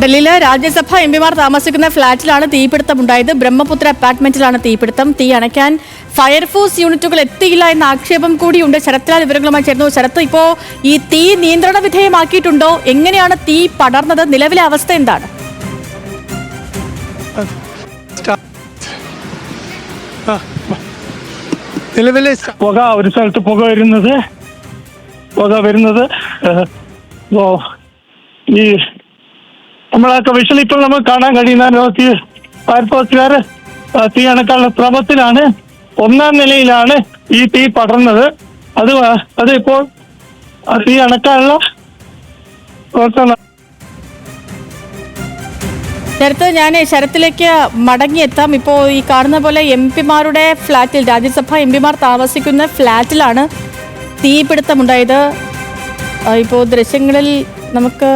ഡൽഹിയിലെ രാജ്യസഭ എം പിമാർ താമസിക്കുന്ന ഫ്ളാറ്റിലാണ് തീപിടുത്തമുണ്ടായത്. ബ്രഹ്മപുത്ര അപ്പാർട്ട്മെന്റിലാണ് തീപിടുത്തം. തീ അണയ്ക്കാൻ ഫയർഫോഴ്സ് യൂണിറ്റുകൾ എത്തിയില്ല എന്ന ആക്ഷേപം കൂടിയുണ്ട്. ശരത്ലാൽ വിവരങ്ങളുമായി ചേർന്നു ശരത്ത് ഇപ്പോ ഈ തീ നിയന്ത്രണ വിധേയമാക്കിയിട്ടുണ്ടോ? എങ്ങനെയാണ് തീ പടർന്നത്? നിലവിലെ അവസ്ഥ എന്താണ്? നിലവിലെ പുക ഒരു സ്ഥലത്ത് പുക വരുന്നത്. പുക വരുന്നത് ഈ നമ്മളൊക്കെ വിഷൽ ഇപ്പോൾ നമുക്ക് കാണാൻ കഴിയുന്ന ഫയർഫോഴ്സുകാർ തീ അണക്കാനുള്ള ശ്രമത്തിലാണ്. ഒന്നാം നിലയിലാണ് ഈ തീ പടർന്നത്. അത് അതിപ്പോൾ തീ അണക്കാനുള്ള പ്രവർത്തനം. നേരത്തെ ഞാൻ ശരത്തിലേക്ക് മടങ്ങിയെത്താം. ഇപ്പോൾ ഈ കാണുന്ന പോലെ എം പിമാരുടെ ഫ്ലാറ്റിൽ രാജ്യസഭ എം പിമാർ താമസിക്കുന്ന ഫ്ലാറ്റിലാണ് തീപിടുത്തമുണ്ടായത്. ഇപ്പോൾ ദൃശ്യങ്ങളിൽ നമുക്ക്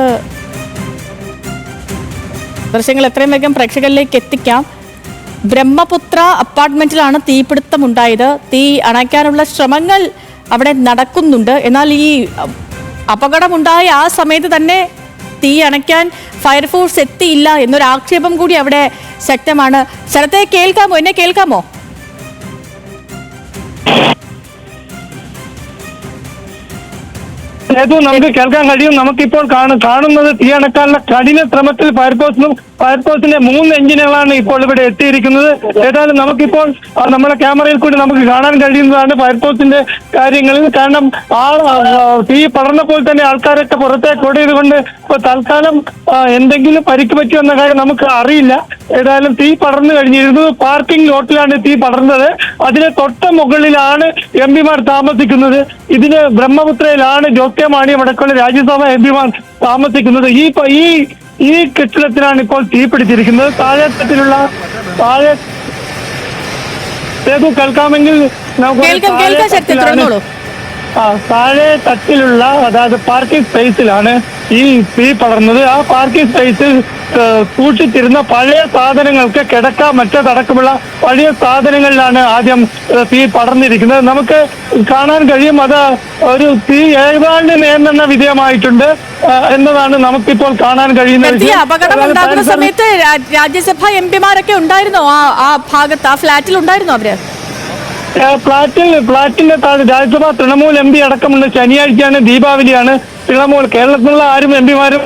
ദൃശ്യങ്ങൾ എത്രയും വേഗം പ്രേക്ഷകരിലേക്ക് എത്തിക്കാം. ബ്രഹ്മപുത്ര അപ്പാർട്ട്മെന്റിലാണ് തീപിടുത്തമുണ്ടായത്. തീ അണയ്ക്കാനുള്ള ശ്രമങ്ങൾ അവിടെ നടക്കുന്നുണ്ട്. എന്നാൽ ഈ അപകടമുണ്ടായ ആ സമയത്ത് തന്നെ തീ അണയ്ക്കാൻ ഫയർഫോഴ്സ് എത്തിയില്ല എന്നൊരു ആക്ഷേപം കൂടി അവിടെ ശക്തമാണ്. ശരത്തെ കേൾക്കാമോ? എന്നെ കേൾക്കാമോ? ഏതു നമുക്ക് കേൾക്കാൻ കഴിയും. നമുക്കിപ്പോൾ കാണും കാണുന്നത് തീ അണക്കാനുള്ള കഠിന ശ്രമത്തിൽ ഫയർഫോഴ്സിനും ഫയർഫോഴ്സിന്റെ മൂന്ന് എഞ്ചിനുകളാണ് ഇപ്പോൾ ഇവിടെ എത്തിയിരിക്കുന്നത്. ഏതായാലും നമുക്കിപ്പോൾ നമ്മുടെ ക്യാമറയിൽ കൂടി നമുക്ക് കാണാൻ കഴിയുന്നതാണ് ഫയർഫോഴ്സിന്റെ കാര്യങ്ങളിൽ. കാരണം ആ തീ പടർന്നപ്പോൾ തന്നെ ആൾക്കാരൊക്കെ പുറത്തേക്ക് ഓടിയതുകൊണ്ട് ഇപ്പൊ തൽക്കാലം എന്തെങ്കിലും പരിക്ക് പറ്റിയോ കാര്യം നമുക്ക് അറിയില്ല. ഏതായാലും തീ പടർന്നു കഴിഞ്ഞിരുന്നു. പാർക്കിംഗ് ലോട്ടിലാണ് തീ പടർന്നത്. അതിന് തൊട്ട മുകളിലാണ് എം പിമാർ താമസിക്കുന്നത്. ഇതിന് ബ്രഹ്മപുത്രയിലാണ് ജോസ് കെ മാണി അടക്കമുള്ള രാജ്യസഭ എം പിമാർ താമസിക്കുന്നത്. ഈ ഈ ഈ കെട്ടിടത്തിലാണ് ഇപ്പോൾ തീ പിടിച്ചിരിക്കുന്നത്. താഴെ തട്ടിലുള്ള താഴെ കേൾക്കാമെങ്കിൽ നമുക്ക് താഴെ തട്ടിലുള്ള അതായത് പാർക്കിംഗ് സ്പേസിലാണ് ഈ തീ പടർന്നത്. ആ പാർക്കിംഗ് സ്പേസിൽ സൂക്ഷിച്ചിരുന്ന പഴയ സാധനങ്ങൾക്ക് കിടക്ക മറ്റതടക്കമുള്ള പഴയ സാധനങ്ങളിലാണ് ആദ്യം തീ പടർന്നിരിക്കുന്നത്. നമുക്ക് കാണാൻ കഴിയും അത് ഒരു തീ ഏതാണ്ട് നിയന്ത്രണ വിധേയമായിട്ടുണ്ട് എന്നതാണ് നമുക്കിപ്പോൾ കാണാൻ കഴിയുന്നത്. അപകടം ഉണ്ടാകുന്ന സമയത്ത് രാജ്യസഭാ എം പിമാരൊക്കെ ഉണ്ടായിരുന്നോ? ആ ഭാഗത്ത് ആ ഫ്ലാറ്റിൽ ഉണ്ടായിരുന്നോ അവർ? ഫ്ളാറ്റിൽ ഫ്ളാറ്റിന്റെ താഴെ രാജ്യസഭ തൃണമൂൽ എം പി അടക്കമുള്ള ശനിയാഴ്ചയാണ് ദീപാവലിയാണ് തൃണമൂൽ കേരളത്തിലുള്ള ആരും എം പിമാരും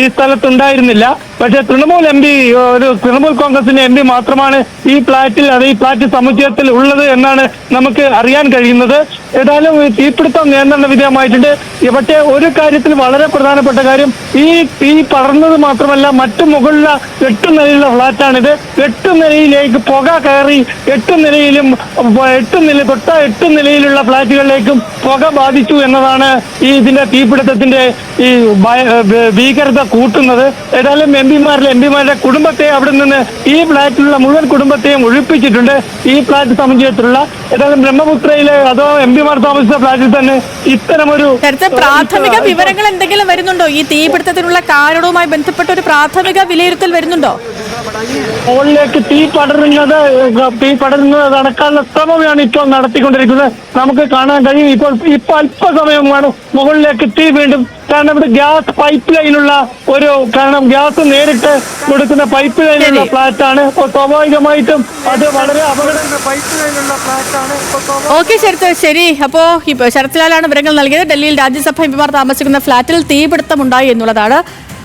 ഈ സ്ഥലത്തുണ്ടായിരുന്നില്ല. പക്ഷെ തൃണമൂൽ എം പി ഒരു തൃണമൂൽ കോൺഗ്രസിന്റെ എം പി മാത്രമാണ് ഈ ഫ്ളാറ്റിൽ അത് ഈ ഫ്ളാറ്റ് സമുച്ചയത്തിൽ ഉള്ളത് എന്നാണ് നമുക്ക് അറിയാൻ കഴിയുന്നത്. ഏതായാലും തീപിടുത്തം നിയന്ത്രണ വിധേയമായിട്ടുണ്ട്. പക്ഷെ ഒരു കാര്യത്തിൽ വളരെ പ്രധാനപ്പെട്ട കാര്യം ഈ തീ പടർന്നത് മാത്രമല്ല മറ്റു മുകളിലെ എട്ട് നിലയിലുള്ള ഫ്ളാറ്റാണിത് എട്ട് നിലയിലേക്ക് പുക കയറി എട്ട് നിലയിലും എട്ട് നില തൊട്ട എട്ട് നിലയിലുള്ള ഫ്ളാറ്റുകളിലേക്കും പുക ബാധിച്ചു എന്നതാണ് ഈ ഇതിന്റെ തീപിടുത്തത്തിന്റെ ഈ ഭീകരത കൂട്ടുന്നത്. ഏതായാലും എം പിമാരിലെ എം പിമാരുടെ കുടുംബത്തെ അവിടെ നിന്ന് ഈ ഫ്ളാറ്റിലുള്ള മുഴുവൻ കുടുംബത്തെയും ഒഴിപ്പിച്ചിട്ടുണ്ട് ഈ ഫ്ളാറ്റ് സമുച്ചയത്തിലുള്ള. ഏതായാലും ബ്രഹ്മപുത്രയിലെ അതോ എം പിമാർ താമസിച്ച ഫ്ളാറ്റിൽ തന്നെ ഇത്തരമൊരു പ്രാഥമിക വിവരങ്ങൾ എന്തെങ്കിലും വരുന്നുണ്ടോ? ഈ തീപിടുത്തത്തിനുള്ള കാരണവുമായി ബന്ധപ്പെട്ട ഒരു പ്രാഥമിക വിലയിരുത്തൽ വരുന്നുണ്ടോ? മുകളിലേക്ക് തീ പടരുന്നത് തീ പടരുന്നത് നടക്കാനുള്ള ശ്രമമാണ് ഇപ്പോൾ നടത്തിക്കൊണ്ടിരിക്കുന്നത്. നമുക്ക് കാണാൻ കഴിയും. ഇപ്പോൾ ഇപ്പൊ അല്പസമയമാണ് മുകളിലേക്ക് തീ വീണ്ടും കാരണം ഇവിടെ ഗ്യാസ് പൈപ്പ് ലൈനുള്ള ഒരു കാരണം ഗ്യാസ് നേരിട്ട് കൊടുക്കുന്ന പൈപ്പ് ലൈനുള്ള. ഫ്ലാറ്റ് ആണ്. അപ്പോൾ സ്വാഭാവികമായിട്ടും അത് വളരെ അപകട പൈപ്പ് ലൈനുള്ള ഫ്ലാറ്റ് ആണ്. ഓക്കെ ശരത്ത് ശരി. അപ്പോ ഇപ്പൊ ശരത്ലാലാണ് വിവരങ്ങൾ നൽകിയത്. ഡൽഹിയിൽ രാജ്യസഭ എം പിമാർ താമസിക്കുന്ന ഫ്ളാറ്റിൽ തീപിടുത്തമുണ്ടായി എന്നുള്ളതാണ്